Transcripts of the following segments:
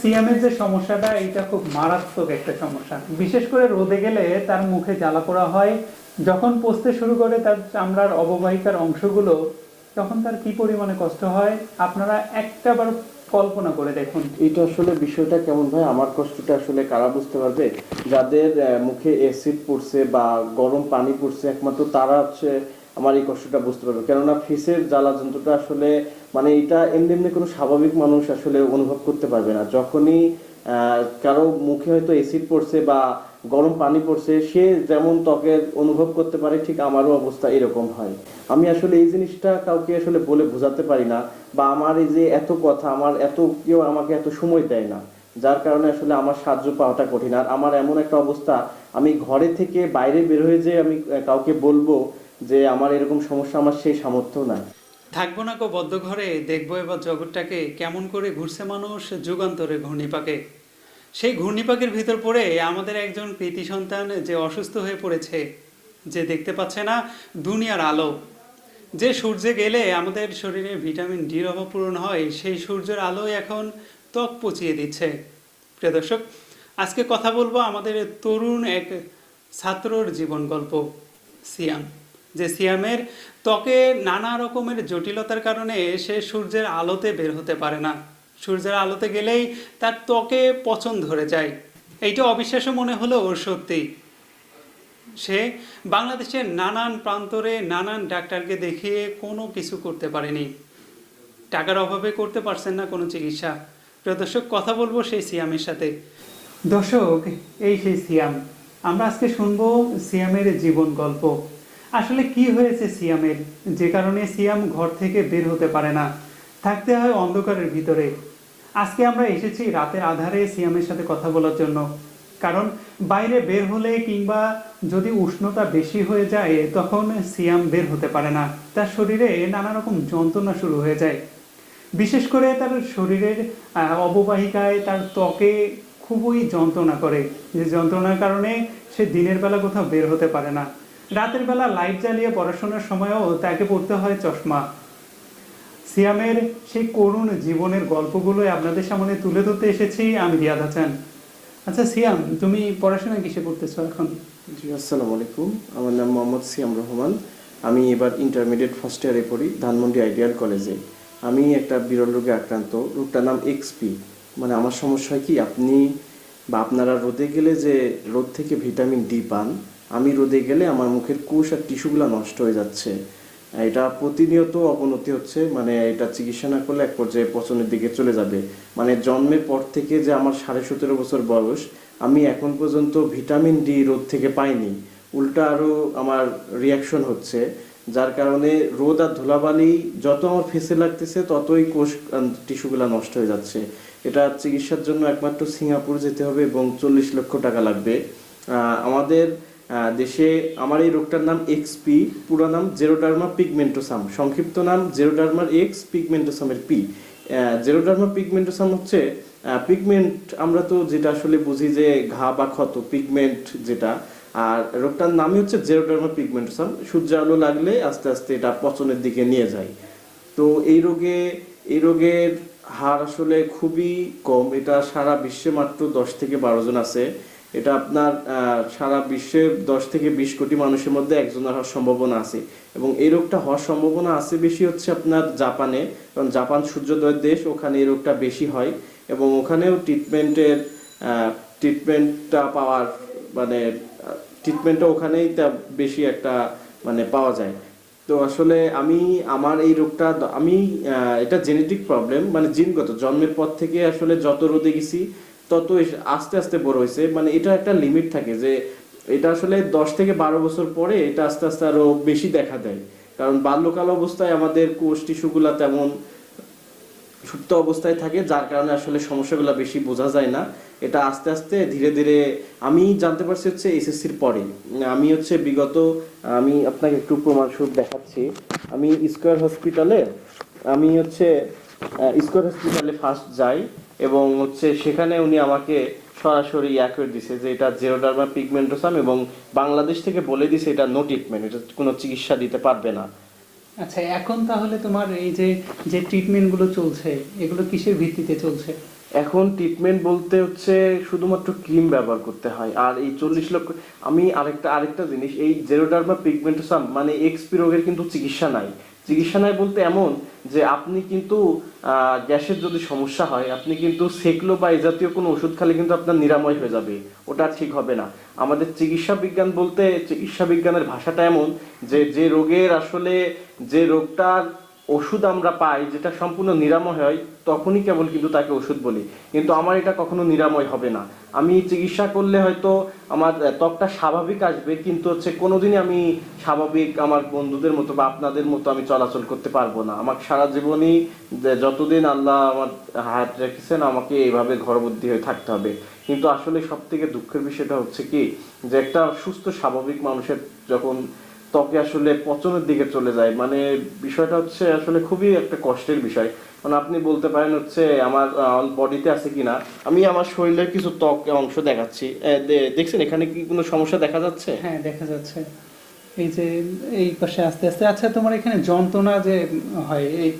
সিয়ামের যে সমস্যাটা এটা খুব মারাত্মক একটা সমস্যা। বিশেষ করে রোদে গেলে তার মুখে জ্বালা পোড়া হয়। যখন পচতে শুরু করে তার চামড়ার অববাহিকার অংশগুলো, তখন তার কি পরিমাণে কষ্ট হয়? আপনারা কল্পনা করে দেখুন। এটা আসলে বিষয়টা কেমন আমার কষ্টটা আসলে কারা বুঝতে পারবে? যাদের মুখে অ্যাসিড পড়ছে বা গরম পানি পড়ছে, একমাত্র তারা হচ্ছে আমার এই কষ্টটা বুঝতে পারবে। কেননা ফিসের জ্বালা যন্ত্রটা আসলে মানে এটা এমনি এমনি কোনো স্বাভাবিক মানুষ আসলে অনুভব করতে পারবে না। যখনই কারও মুখে হয়তো অ্যাসিড পড়ছে বা গরম পানি পড়ছে, সে যেমন ত্বকের অনুভব করতে পারে, ঠিক আমারও অবস্থা এরকম হয়। আমি আসলে এই জিনিসটা কাউকে আসলে বলে বোঝাতে পারি না বা আমার এই যে এত কথা, আমার এত কেউ আমাকে এত সময় দেয় না, যার কারণে আসলে আমার সাহায্য পাওয়াটা কঠিন। আর আমার এমন একটা অবস্থা, আমি ঘরে থেকে বাইরে বের হয়ে যে আমি কাউকে বলব যে আমার এরকম সমস্যা, আমার সেই সামর্থ্য নাই। থাকব না কো বদ্ধ ঘরে, দেখব এবার জগৎটাকে কেমন করে ঘুরছে মানুষ যুগান্তরে ঘূর্ণিপাকে। সেই ঘূর্ণিপাকের ভিতর পড়ে আমাদের একজন কৃতি সন্তান যে অসুস্থ হয়ে পড়েছে, যে দেখতে পাচ্ছে না দুনিয়ার আলো। যে সূর্যে গেলে আমাদের শরীরে ভিটামিন ডির অভাব পূরণ হয়, সেই সূর্যের আলোই এখন ত্বক পচিয়ে দিচ্ছে। প্রিয় দর্শক, আজকে কথা বলব আমাদের তরুণ এক ছাত্রর জীবন গল্প, সিয়াম। যে সিয়ামের ত্বকে নানা রকমের জটিলতার কারণে সে সূর্যের আলোতে বের হতে পারে না। সূর্যের আলোতে গেলেই তার ত্বকে পচন ধরে যায়। এইটা অবিশ্বাস্য মনে হলেও সত্যি। সে বাংলাদেশের নানান প্রান্তরে নানান ডাক্তারকে দেখিয়ে কোনো কিছু করতে পারেনি। টাকার অভাবে করতে পারছেন না কোনো চিকিৎসা। প্রিয় দর্শক, কথা বলব সেই সিয়ামের সাথে। দর্শক, এই সেই সিয়াম। আমরা আজকে শুনব সিয়ামের জীবন গল্প। আসলে কি হয়েছে সিয়ামের? যে কারণে সিয়াম ঘর থেকে বের হতে পারে না। থাকতে হয় অন্ধকারের ভিতরে। আজকে আমরা এসেছি রাতের আধারে সিয়ামের সাথে কথা বলার জন্য। কারণ বাইরে বের হলে কিংবা যদি উষ্ণতা বেশি হয়ে যায়, তখন সিয়াম বের হতে পারে না। তার শরীরে নানা রকম যন্ত্রণা শুরু হয়ে যায়। বিশেষ করে তার শরীরের অববাহিকায় তার ত্বকে খুবই যন্ত্রণা করে। যে যন্ত্রণার কারণে সে দিনের বেলা কোথাও বের হতে পারে না। রাতের বেলা লাইট জ্বালিয়ে পড়াশোনার সময়ও তাকে পড়তে হয় চশমা। সিয়ামের সেই করুণ জীবনের গল্পগুলোই আপনাদের সামনে তুলে ধরতে এসেছি আমি রিয়াদ হাসান। আচ্ছা সিয়াম, তুমি পড়াশোনা কিসে করতেছো এখন? জি, আসসালামু আলাইকুম। আমার নাম মোহাম্মদ সিয়াম রহমান। আমি এবার ইন্টারমিডিয়েট ফার্স্ট ইয়ারে পড়ি ধানমন্ডি আইডিয়াল কলেজে। আমি একটা বিরল রোগে আক্রান্ত। রোগটার নাম এক্সপি মানে আমার সমস্যা কি, আপনি বা আপনারা রোদে গেলে যে রোদ থেকে ভিটামিন ডি পান আমি রোদে গেলে আমার মুখের কোষ আর টিস্যুগুলো নষ্ট হয়ে যাচ্ছে। এটা প্রতিনিয়ত অবনতি হচ্ছে মানে এটা চিকিৎসা না করলে এক পর্যায়ে পচনের দিকে চলে যাবে। মানে জন্মের পর থেকে যে আমার সাড়ে সতেরো বছর বয়স, আমি এখন পর্যন্ত ভিটামিন ডি রোদ থেকে পাইনি। উল্টা আরও আমার রিয়াকশন হচ্ছে, যার কারণে রোদ আর ধুলাবালি যত আমার ফেসে লাগতেছে, ততই কোষ টিস্যুগুলো নষ্ট হয়ে যাচ্ছে। এটা চিকিৎসার জন্য একমাত্র সিঙ্গাপুর যেতে হবে এবং চল্লিশ লক্ষ টাকা লাগবে। আমাদের দেশে আমার এই রোগটার নাম এক্সপি পুরো নাম জেরোডার্মা পিগমেন্টোসাম সংক্ষিপ্ত নাম জেরোডার্মার এক্স পিগমেন্টোসামের পি জেরোডার্মা পিগমেন্টোসাম হচ্ছে পিগমেন্ট আমরা তো যেটা আসলে বুঝি যে ঘা বা ক্ষত পিগমেন্ট যেটা, আর রোগটার নামই হচ্ছে জেরোডার্মা পিগমেন্টোসাম সূর্য আলো লাগলে আস্তে আস্তে এটা পচনের দিকে নিয়ে যায়। তো এই রোগে, এই রোগের হার আসলে খুবই কম, এটা সারা বিশ্বে মাত্র দশ থেকে বারো জন আছে। এটা আপনার সারা বিশ্বে দশ থেকে বিশ কোটি মানুষের মধ্যে একজনের হওয়ার সম্ভাবনা আছে। এবং এই রোগটা হওয়ার সম্ভাবনা আছে বেশি হচ্ছে আপনার জাপানে। কারণ জাপান সূর্যোদয়ের দেশ, ওখানে এই রোগটা বেশি হয়। এবং ওখানেও ট্রিটমেন্টের ট্রিটমেন্টটা পাওয়ার মানে ট্রিটমেন্টটা ওখানেই তা বেশি একটা মানে পাওয়া যায়। তো আসলে আমি, আমার এই রোগটা, আমি এটা জেনেটিক প্রবলেম মানে জিনগত জন্মের পর থেকে আসলে যত রোদে গেছি তত আস্তে আস্তে বড় হয়েছে। মানে এটা একটা লিমিট থাকে যে এটা আসলে দশ থেকে বারো বছর পরে এটা আস্তে আস্তে আরও বেশি দেখা দেয়। কারণ বাল্যকাল অবস্থায় আমাদের কোষ টিস্যুগুলা তেমন সুপ্ত অবস্থায় থাকে, যার কারণে আসলে সমস্যাগুলো বেশি বোঝা যায় না। এটা আস্তে আস্তে ধীরে ধীরে আমি জানতে পারছি হচ্ছে এসএসসির পরে। আমি হচ্ছে বিগত, আমি আপনাকে একটু প্রমাণস্বরূপ দেখাচ্ছি। আমি স্কোয়ার হসপিটালে, আমি হচ্ছে স্কোয়ার হসপিটালে ফার্স্ট যাই। এবং হচ্ছে সেখানে উনি আমাকে সরাসরি ইয়া করে দিছে যে এটা জেরোডার্মা পিগমেন্টোসাম এবং বাংলাদেশ থেকে বলে দিছে এটা নো ট্রিটমেন্ট এটা কোনো চিকিৎসা দিতে পারবে না। আচ্ছা এখন তাহলে তোমার এই যে যে ট্রিটমেন্টগুলো চলছে এগুলো কিসের ভিত্তিতে চলছে? এখন ট্রিটমেন্ট বলতে হচ্ছে শুধুমাত্র ক্রিম ব্যবহার করতে হয়। আর এই চল্লিশ লক্ষ আমি আরেকটা আরেকটা জিনিস এই জেরোডার্মা পিগমেন্টোসাম মানে এক্সপি রোগের কিন্তু চিকিৎসা নাই। চিকিৎসা নাই বলতে এমন যে আপনি কিন্তু গ্যাসের যদি সমস্যা হয়, আপনি কিন্তু সেকলো বা এই জাতীয় কোনো ওষুধ খালে কিন্তু আপনার নিরাময় হয়ে যাবে। ওটা ঠিক হবে না। আমাদের চিকিৎসা বিজ্ঞান বলতে, চিকিৎসা বিজ্ঞানের ভাষাটা এমন যে যে রোগের আসলে, যে রোগটার ওষুধ আমরা পাই, যেটা সম্পূর্ণ নিরাময় হয়, তখনই কেবল কিন্তু তাকে ওষুধ বলি। কিন্তু আমার এটা কখনো নিরাময় হবে না। আমি চিকিৎসা করলে হয়তো আমার ত্বকটা স্বাভাবিক আসবে, কিন্তু হচ্ছে কোনোদিনই আমি স্বাভাবিক আমার বন্ধুদের মতো বা আপনাদের মতো আমি চলাচল করতে পারব না। আমার সারা জীবনই যতদিন আল্লাহ আমার হায়াত রেখেছেন, আমাকে এইভাবে ঘরবন্দি হয়ে থাকতে হবে। কিন্তু আসলে সব থেকে দুঃখের বিষয়টা হচ্ছে কি, যে একটা সুস্থ, স্বাভাবিক মানুষের যখন ত্বকে আসলে পচনের দিকে চলে যায়। মানে বিষয়টা হচ্ছে আসলে খুবই একটা কষ্টের বিষয়। মানে আপনি বলতে পারেন হচ্ছে আমার বডিতে আছে কিনা। আমি আমার শরীরের কিছু ত্বক অংশ দেখাচ্ছি। দেখছেন এখানে কি কোনো সমস্যা দেখা যাচ্ছে? হ্যাঁ দেখা যাচ্ছে। এই যে এই পাশে আস্তে আস্তে। আচ্ছা তোমার এখানে যন্ত্রণা যে হয়, এই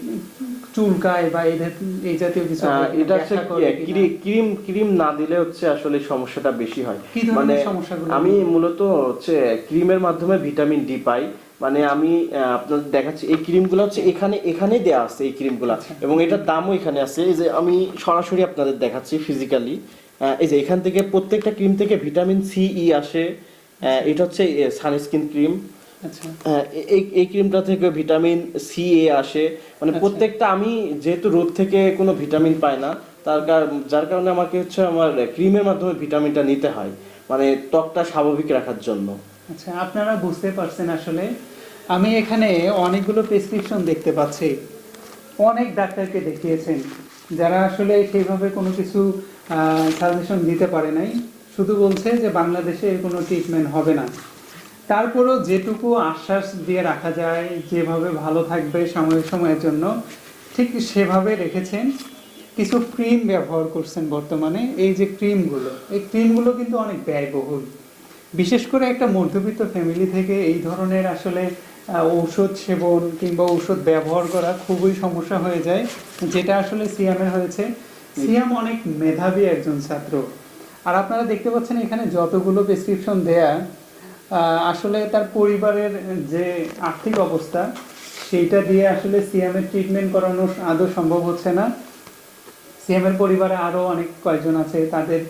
চুলকায় বা এই এই জাতীয় কিছু এটা হচ্ছে কিনা? ক্রিম ক্রিম না দিলে হচ্ছে আসলে সমস্যাটা বেশি হয়। মানে আমি মূলত হচ্ছে ক্রিমের মাধ্যমে ভিটামিন ডি পাই। মানে আমি আপনাদের দেখাচ্ছি এই ক্রিমগুলো হচ্ছে এখানে এখানেই দেয়া আছে এই ক্রিমগুলো। আচ্ছা। এবং এটার দামও এখানে আছে। এই যে আমি সরাসরি আপনাদের দেখাচ্ছি ফিজিক্যালি এই যে এখান থেকে প্রত্যেকটা ক্রিম থেকে ভিটামিন সি ই আসে। আহ, এটা হচ্ছে সানস্ক্রিন ক্রিম এই এই ক্রিমটা থেকে ভিটামিন সি এ আসে। মানে আচ্ছা। প্রত্যেকটা আমি যেহেতু রোদ থেকে কোনো ভিটামিন পাই না তার যার কারণে আমাকে হচ্ছে আমার ক্রিমের মাধ্যমে ভিটামিনটা নিতে হয়। মানে ত্বকটা স্বাভাবিক রাখার জন্য। আচ্ছা আপনারা বুঝতে পারছেন আসলে। আমি এখানে অনেকগুলো প্রেসক্রিপশন দেখতে পাচ্ছি। অনেক ডাক্তারকে দেখিয়েছেন যারা আসলে সেইভাবে কোনো কিছু সাজেশন দিতে পারে নাই। শুধু বলছে যে বাংলাদেশে কোনো ট্রিটমেন্ট হবে না। তারপরও যেটুকু আশ্বাস দিয়ে রাখা যায়, যেভাবে ভালো থাকবে সময় সময়ের জন্য, ঠিক সেভাবে রেখেছেন। কিছু ক্রিম ব্যবহার করছেন বর্তমানে। এই যে ক্রিমগুলো, এই ক্রিমগুলো কিন্তু অনেক ব্যয়বহুল। বিশেষ করে একটা মধ্যবিত্ত ফ্যামিলি থেকে এই ধরনের আসলে ঔষধ সেবন কিংবা ঔষধ ব্যবহার করা খুবই সমস্যা হয়ে যায়, যেটা আসলে সিয়ামের হয়েছে। সিয়াম অনেক মেধাবী একজন ছাত্র। আর আপনারা দেখতে পাচ্ছেন এখানে যতগুলো প্রেসক্রিপশন দেয়া আসলে তার পরিবারের যে আর্থিক অবস্থা, সেইটা দিয়ে আসলে সিয়ামের ট্রিটমেন্ট করানো আদৌ সম্ভব হচ্ছে না। সিএমের পরিবারে আরও অনেক কয়েকজন আছে, তাদের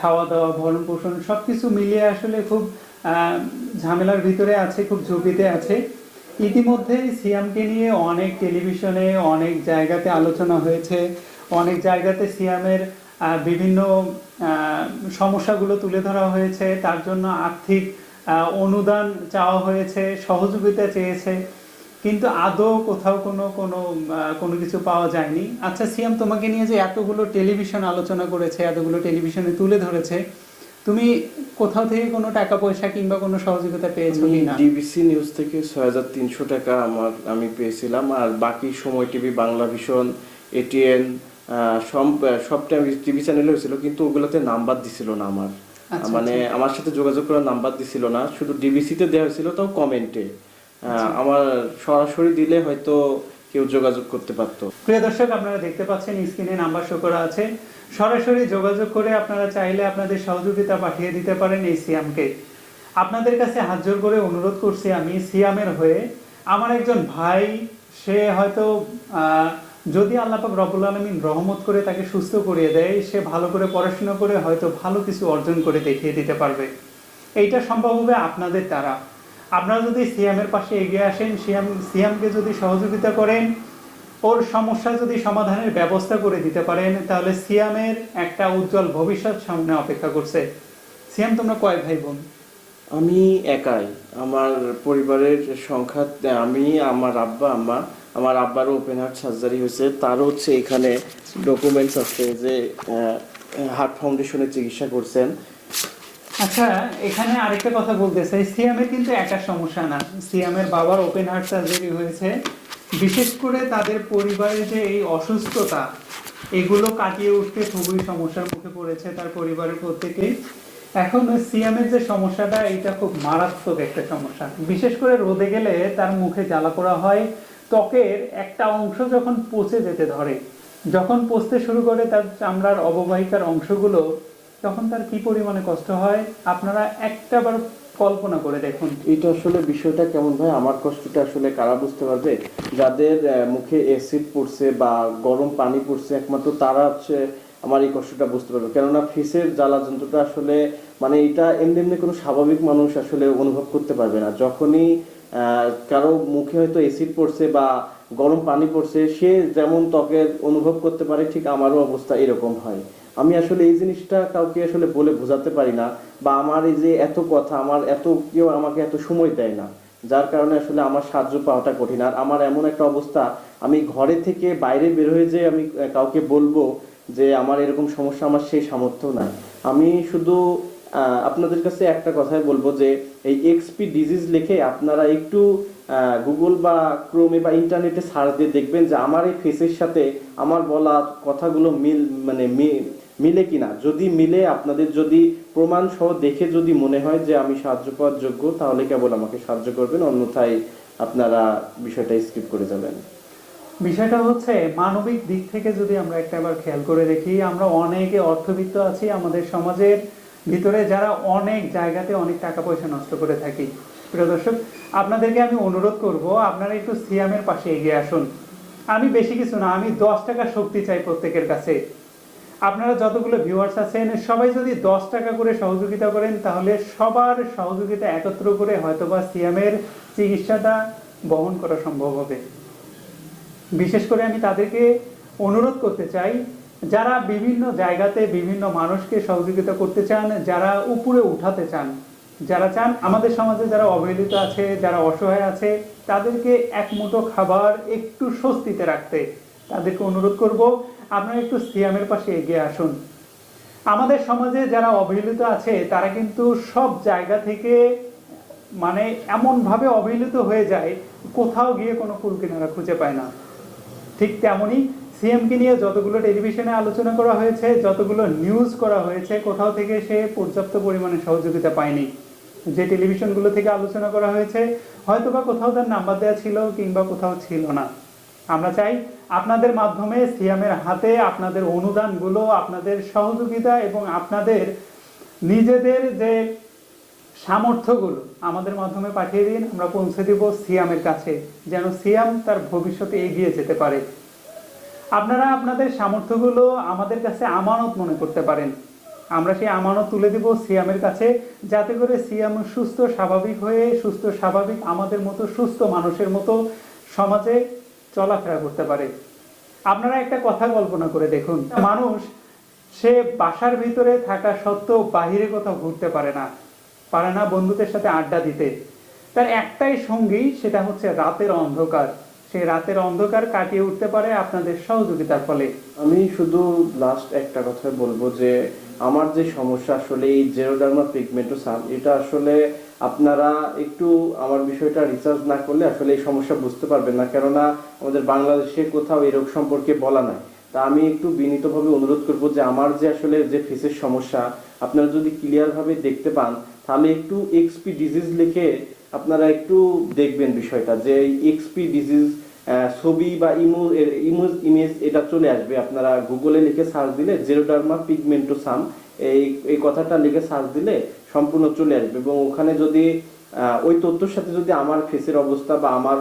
খাওয়া দাওয়া ভরণ পোষণ সবকিছু মিলিয়ে আসলে খুব ঝামেলার ভিতরে আছে, খুব ঝুঁকিতে আছে। ইতিমধ্যে সিয়ামকে নিয়ে অনেক টেলিভিশনে, অনেক জায়গাতে আলোচনা হয়েছে। অনেক জায়গাতে সিয়ামের বিভিন্ন সমস্যাগুলো তুলে ধরা হয়েছে। তার জন্য আর্থিক অনুদান চাওয়া হয়েছে সহযোগিতা চেয়েছে কিন্তু আদৌ কোথাও কোনো কোনো কোনো কিছু পাওয়া যায়নি। আচ্ছা সিয়াম তোমাকে নিয়ে যে এতগুলো টেলিভিশন আলোচনা করেছে এতগুলো টেলিভিশনে তুলে ধরেছে তুমি কোথাও থেকে কোনো টাকা পয়সা কিংবা কোনো সহযোগিতা পেয়েছ আমি কিনা? ডিবিসি নিউজ থেকে ছয় হাজার তিনশো টাকা আমার আমি পেয়েছিলাম আর বাকি সময় টিভি বাংলা ভীষণ এটিএন সব সব টিভি চ্যানেলে হয়েছিল কিন্তু ওগুলোতে নাম্বার দিছিল না আমার। মানে আমার সাথে যোগাযোগ করার নাম্বার দিছিল না শুধু ডিবিসিতে দেওয়া হয়েছিল তাও কমেন্টে। আচ্ছা। আমার সরাসরি দিলে হয়তো কেউ যোগাযোগ করতে পারতো। প্রিয় দর্শক আপনারা দেখতে পাচ্ছেন স্ক্রিনে নাম্বার শো করা আছে। সরাসরি যোগাযোগ করে আপনারা চাইলে আপনাদের সহযোগিতা পাঠিয়ে দিতে পারেন এই সিয়ামকে। আপনাদের কাছে হাত জোর করে অনুরোধ করছি আমি সিয়ামের হয়ে। আমার একজন ভাই সে হয়তো আহ, যদি আল্লাপাক রবুল আলমিন রহমত করে তাকে সুস্থ করিয়ে দেয়, সে ভালো করে পড়াশোনা করে হয়তো ভালো কিছু অর্জন করে দেখিয়ে দিতে পারবে। এইটা সম্ভব হবে আপনাদের দ্বারা। আপনারা যদি সিয়ামের পাশে এগিয়ে আসেন, সিয়াম, সিয়ামকে যদি সহযোগিতা করেন, ওর সমস্যা যদি সমাধানের ব্যবস্থা করে দিতে পারেন, তাহলে সিয়ামের একটা উজ্জ্বল ভবিষ্যৎ সামনে অপেক্ষা করছে। সিয়াম, তোমরা কয় ভাই বোন আমি একাই। আমার পরিবারের সংখ্যা, আমি, আমার আব্বা, আম্মা আমার আব্বারও ওপেন হার্ট সার্জারি হয়েছে। তারও হচ্ছে এখানে ডকুমেন্টস আছে যে হার্ট ফাউন্ডেশনে চিকিৎসা করছেন। আচ্ছা এখানে আরেকটা কথা বলতে চাই। সিয়ামের কিন্তু একা সমস্যা না। সিয়ামের বাবার ওপেন হার্ট সার্জারি হয়েছে। বিশেষ করে তাদের পরিবারে যে এই অসুস্থতা, এগুলো কাটিয়ে উঠতে খুবই সমস্যার মুখে পড়েছে তার পরিবারের প্রত্যেকেই। এখন সিয়ামের যে সমস্যাটা এটা খুব মারাত্মক একটা সমস্যা। বিশেষ করে রোদে গেলে তার মুখে জ্বালা পোড়া হয় ত্বকের একটা অংশ যখন পচে যেতে ধরে, যখন পচতে শুরু করে তার চামড়ার অববাহিকার অংশগুলো, তখন তার কি পরিমাণে কষ্ট হয়? আপনারা একটাবার কল্পনা করে দেখুন। এটা আসলে বিষয়টা কেমন ভাই? আমার কষ্টটা আসলে কারা বুঝতে পারবে? যাদের মুখে অ্যাসিড পড়ছে বা গরম পানি পড়ছে, একমাত্র তারা হচ্ছে আমার এই কষ্টটা বুঝতে পারবে। কেননা ফেসের জ্বালা যন্ত্রটা আসলে মানে এটা এমনি এমনি কোনো স্বাভাবিক মানুষ আসলে অনুভব করতে পারবে না। যখনই কারও মুখে হয়তো এসিড পড়ছে বা গরম পানি পড়ছে, সে যেমন ত্বকের অনুভব করতে পারে, ঠিক আমারও অবস্থা এরকম হয়। আমি আসলে এই জিনিসটা কাউকে আসলে বলে বোঝাতে পারি না বা আমার এই যে এত কথা, আমার এত কেউ আমাকে এত সময় দেয় না, যার কারণে আসলে আমার সাহায্য পাওয়াটা কঠিন। আর আমার এমন একটা অবস্থা, আমি ঘরে থেকে বাইরে বের হয়ে যে আমি কাউকে বলব যে আমার এরকম সমস্যা, আমার সেই সামর্থ্য নাই। আমি শুধু আপনাদের কাছে একটা কথাই বলব যে এই এক্সপি ডিজিজ লিখে আপনারা একটু গুগল বা ক্রোমে বা ইন্টারনেটে সার্চ দিয়ে দেখবেন যে আমার এই ফেসের সাথে আমার বলা কথাগুলো মিল মানে মিলে কিনা। যদি মিলে, আপনাদের যদি প্রমাণ সহ দেখে যদি মনে হয় যে আমি সাহায্য পাওয়ার যোগ্য, তাহলে কেবল আমাকে সাহায্য করবেন, অন্যথায় আপনারা বিষয়টা স্কিপ করে যাবেন। বিষয়টা হচ্ছে, মানবিক দিক থেকে যদি আমরা একটা বার খেয়াল করে দেখি, আমরা অনেকে অর্থবিত্ত আছি, আমাদের সমাজের ভিতরে যারা অনেক জায়গাতে অনেক টাকা পয়সা নষ্ট করে থাকি। প্রিয় দর্শক, আপনাদেরকে আমি অনুরোধ করব, আপনারা একটু সিয়ামের পাশে এগিয়ে আসুন। আমি বেশি কিছু না, আমি দশ টাকা শক্তি চাই প্রত্যেকের কাছে। আপনারা যতগুলো ভিউয়ার্স আছেন, সবাই যদি দশ টাকা করে সহযোগিতা করেন, তাহলে সবার সহযোগিতা একত্র করে হয়তোবা সিয়ামের চিকিৎসাটা বহন করা সম্ভব হবে। বিশেষ করে আমি তাদেরকে অনুরোধ করতে চাই যারা বিভিন্ন জায়গাতে বিভিন্ন মানুষকে সহযোগিতা করতে চান, যারা উপরে উঠাতে চান, যারা চান আমাদের সমাজে যারা অবহেলিত আছে, যারা অসহায় আছে, তাদেরকে এক মুঠো খাবার একটু স্বস্তিতে রাখতে তাদেরকে অনুরোধ করব, আপনারা একটু সিয়ামের পাশে এগিয়ে আসুন। আমাদের সমাজে যারা অবহেলিত আছে, তারা কিন্তু সব জায়গা থেকে মানে এমনভাবে অবহেলিত হয়ে যায়, কোথাও গিয়ে কোনো ফুল কিনারা খুঁজে পায় না। ঠিক তেমনই সিএমকে নিয়ে যতগুলো টেলিভিশনে আলোচনা করা হয়েছে, যতগুলো নিউজ করা হয়েছে, কোথাও থেকে সে পর্যাপ্ত পরিমাণে সহযোগিতা পায়নি। যে টেলিভিশনগুলো থেকে আলোচনা করা হয়েছে, হয়তোবা কোথাও তার নাম্বার দেওয়া ছিল কিংবা কোথাও ছিল না। আমরা চাই আপনাদের মাধ্যমে সিএমের হাতে আপনাদের অনুদানগুলো, আপনাদের সহযোগিতা এবং আপনাদের নিজেদের যে সামর্থ্যগুলো, আমাদের মাধ্যমে পাঠিয়ে দিন, আমরা পৌঁছে দেব সিয়ামের কাছে, যেন সিয়াম তার ভবিষ্যতে এগিয়ে যেতে পারে। আপনারা আপনাদের সামর্থ্যগুলো আমাদের কাছে আমানত মনে করতে পারেন। আমরা সেই আমানত তুলে দেব সিয়ামের কাছে, যাতে করে সিয়াম সুস্থ, স্বাভাবিক হয়ে, সুস্থ, স্বাভাবিক, আমাদের মতো, সুস্থ মানুষের মতো সমাজে চলাফেরা করতে পারে। আপনারা একটা কথা কল্পনা করে দেখুন, মানুষ সে বাসার ভিতরে থাকা সত্ত্বেও বাহিরে কোথাও ঘুরতে পারে না পারে না বন্ধুদের সাথে আড্ডা দিতে। তার একটাই সঙ্গী, সেটা হচ্ছে রাতের অন্ধকার। সেই রাতের অন্ধকার কাটিয়ে উঠতে পারে আপনাদের সহযোগিতার ফলে। আমি শুধু লাস্ট একটা কথা বলব যে, আমার যে সমস্যা আসলে এই জেরোডার্মা পিগমেন্টোসাম এটা আসলে আপনারা একটু আমার বিষয়টা রিসার্চ না করলে আসলে এই সমস্যা বুঝতে পারবেন না। কেননা আমাদের বাংলাদেশে কোথাও এই রোগ সম্পর্কে বলা নাই। তা আমি একটু বিনীতভাবে অনুরোধ করব যে, আমার যে আসলে যে ফেসের সমস্যা, আপনারা যদি ক্লিয়ার ভাবে দেখতে পান তাহলে একটু এক্সপি ডিজিজ লিখে আপনারা একটু দেখবেন বিষয়টা যে এক্সপি ডিজিজ ছবি বা ইমো ইমেজ ইমেজ এটা চলে আসবে। আপনারা গুগলে লিখে সার্চ দিলে জেরোডার্মা পিগমেন্টোসাম এই এই কথাটা লিখে সার্চ দিলে সম্পূর্ণ চলে আসবে এবং ওখানে যদি ওই তথ্যের সাথে যদি আমার ফেসের অবস্থা বা আমার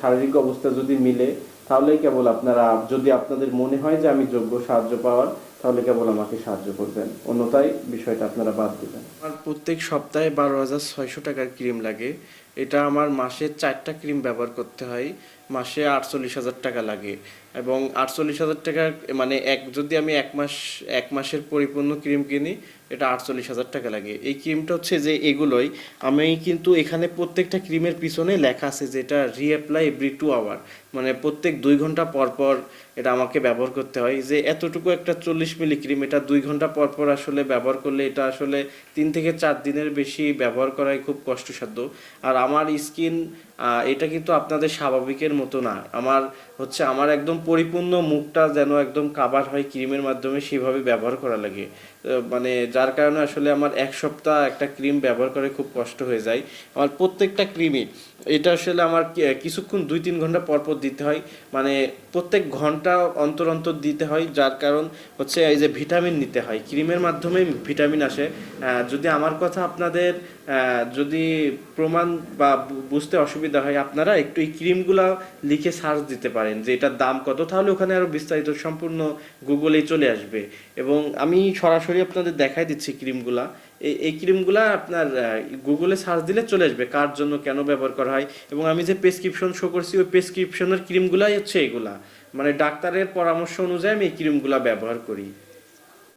শারীরিক অবস্থা যদি মিলে তাহলেই কেবল আপনারা, যদি আপনাদের মনে হয় যে আমি যোগ্য সাহায্য পাওয়ার তাহলে কেবল আমাকে সাহায্য করবেন। অন্যতায় বিষয়টা আপনারা বাদ দিবেন। আমার প্রত্যেক সপ্তাহে বারো হাজার ছয়শো টাকার ক্রিম লাগে। এটা আমার মাসে চারটা ক্রিম ব্যবহার করতে হয়। মাসে আটচল্লিশ হাজার টাকা লাগে। এবং আটচল্লিশ হাজার টাকা মানে এক, যদি আমি এক মাস, এক মাসের পরিপূর্ণ ক্রিম কিনি এটা আটচল্লিশ হাজার টাকা লাগে। এই ক্রিমটা হচ্ছে যে এগুলোই। আমি কিন্তু এখানে প্রত্যেকটা ক্রিমের পিছনে লেখা আছে যে এটা রিঅ্যাপ্লাই এভরি টু আওয়ার মানে প্রত্যেক দুই ঘণ্টা পর পর এটা আমাকে ব্যবহার করতে হয়। যে এতটুকু একটা চল্লিশ মিলি ক্রিম এটা দুই ঘণ্টা পর পর আসলে ব্যবহার করলে এটা আসলে তিন থেকে চার দিনের বেশি ব্যবহার করাই খুব কষ্টসাধ্য। আর আমার স্কিন এটা কিন্তু আপনাদের স্বাভাবিকের মতো না। আমার হচ্ছে আমার একদম পরিপূর্ণ মুখটা যেন একদম কাবার হয় ক্রিমের মাধ্যমে সেভাবে ব্যবহার করা লাগে। মানে যার কারণে আসলে আমার এক সপ্তাহ একটা ক্রিম ব্যবহার করে খুব কষ্ট হয়ে যায়। আমার প্রত্যেকটা ক্রিমই। এটা আসলে আমার কিছুক্ষণ দুই তিন ঘণ্টা পর পর দিতে হয়। মানে প্রত্যেক ঘণ্টা অন্তর অন্তর দিতে হয়, যার কারণ হচ্ছে এই যে ভিটামিন নিতে হয়। ক্রিমের মাধ্যমে ভিটামিন আসে। যদি আমার কথা আপনাদের যদি প্রমাণ বা বুঝতে অসুবিধা হয়, আপনারা একটু এই ক্রিমগুলো লিখে সার্চ দিতে পারেন যে এটার দাম কত। তাহলে ওখানে আরও বিস্তারিত সম্পূর্ণ গুগলেই চলে আসবে। এবং আমি সরাসরি আপনাদের দেখাই দিচ্ছি ক্রিমগুলা। এই ক্রিমগুলো আপনার গুগলে সার্চ দিলে চলে আসবে কার জন্য কেন ব্যবহার করা হয়। এবং আমি যে প্রেসক্রিপশন শো করছি, ওই প্রেসক্রিপশনের ক্রিমগুলাই হচ্ছে এগুলা। মানে ডাক্তারের পরামর্শ অনুযায়ী আমি এই ক্রিমগুলা ব্যবহার করি।